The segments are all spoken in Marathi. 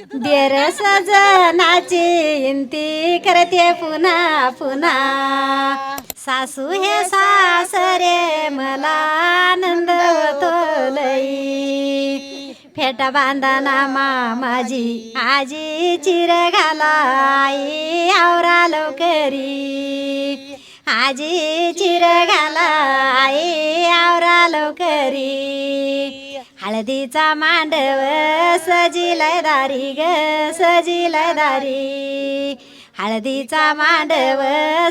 देर सजनाची इंती करते पुन्हा पुन्हा. सासू हे सासरे मला आनंद होतो लई. फेटा मा माझी आजी चिर घाला आई आवरा लवकरी. आजी चिर घाला आवरा हळदीचा मांडव सजिलाय दारी ग सजिलाय दारी. हळदीचा मांडव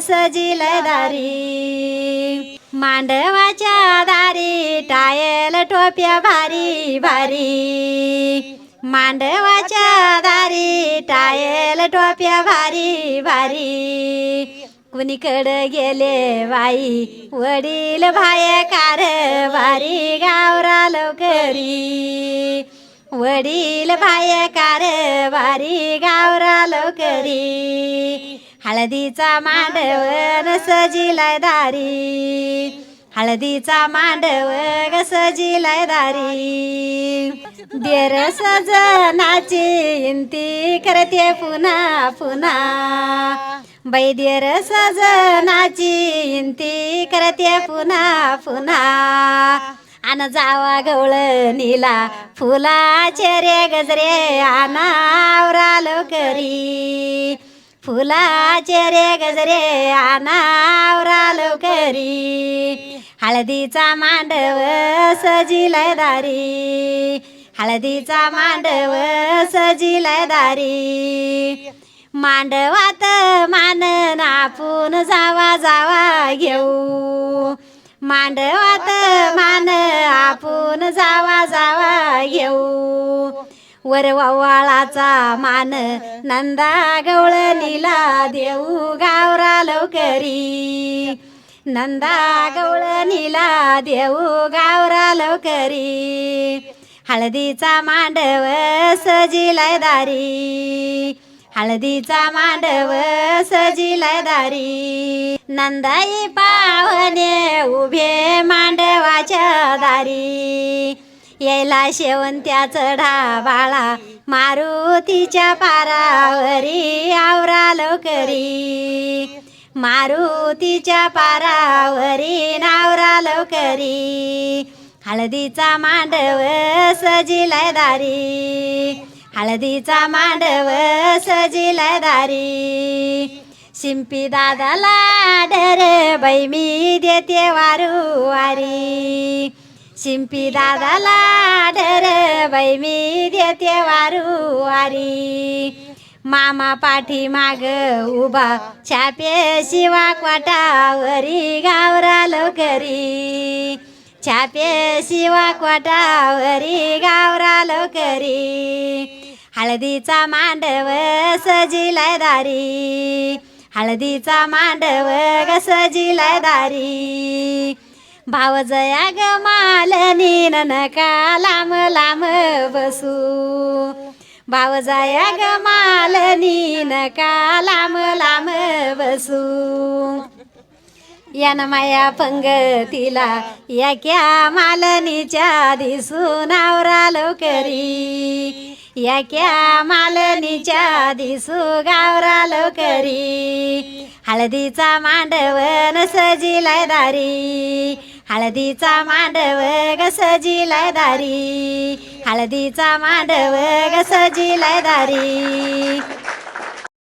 सजिलाय दारी. मांडवाच्या दारी टायल टोप्या भारी भारी. मांडवाच्या दारी टायल टोप्या भारी भारी. कुणीकडं गेले बाई. वडील भाय कार वारी गावरा लवकरी वडील भाय कार वारी गावरा लवकरी हळदीचा मांडव सजिलाय दारी. हळदीचा मांडव ग सजिलाय दारी. देर सजनाची इंती करते पुन्हा पुन्हा. बैदेर सजनाची इंती करते पुन्हा पुन्हा. आन जावा गवळ नीला फुलाचे रे गजरे आनावरा लवकरी फुलाचे रे गजरे आनावरा लवकरी हळदीचा मांडव सजिलाय दारी. हळदीचा मांडव सजिलाय दारी. मांडवात मान आपण जावा जावा घेऊ. मांडवात मान आपण जावा जावा घेऊ. वर वाळाचा मान नंदा गवळणीला देऊ गावरा लवकरी. नंदा गवळणीला देऊ गावरा लवकरी. हळदीचा मांडव सजिलाय दारी. हळदीचा मांडव सजिला दारी नंदाई पावने उभे मांडवाच्या दारी यायला शेवंत्या चढा बाळा मारुतीच्या पारावरी आवरा लवकरी मारुतीच्या पारावरी नावरा लवकरी हळदीचा मांडव सजिला दारी हळदीचा मांडव सजिलाय दारी. शिंपी दादाला डर बाई मी देते वारू वारी. शिंपी दादाला डर बाई मी देते वारू वारी. मामा पाठी माग उभा छापे शिवा क्वाटावरी गावरा लवकरी छापे शिवा क्वाटावरी गावरा लवकरी हळदीचा मांडव सजिलाय दारी. हळदीचा मांडव ग सजिलाय दारी. भाव जया ग मालनी नका लांब लांब बसू. भाव जया ग मालनी नका लांब लांब बसू. यान माया पंगतीला याक्या मालनीच्या दिसू नावरा लवकरी. याक्या मालनीच्या दिसू गावरा लवकरी हळदीचा मांडव सजिलाय दारी. हळदीचा मांडव ग सजिलाय दारी. हळदीचा मांडव ग सजिलाय दारी.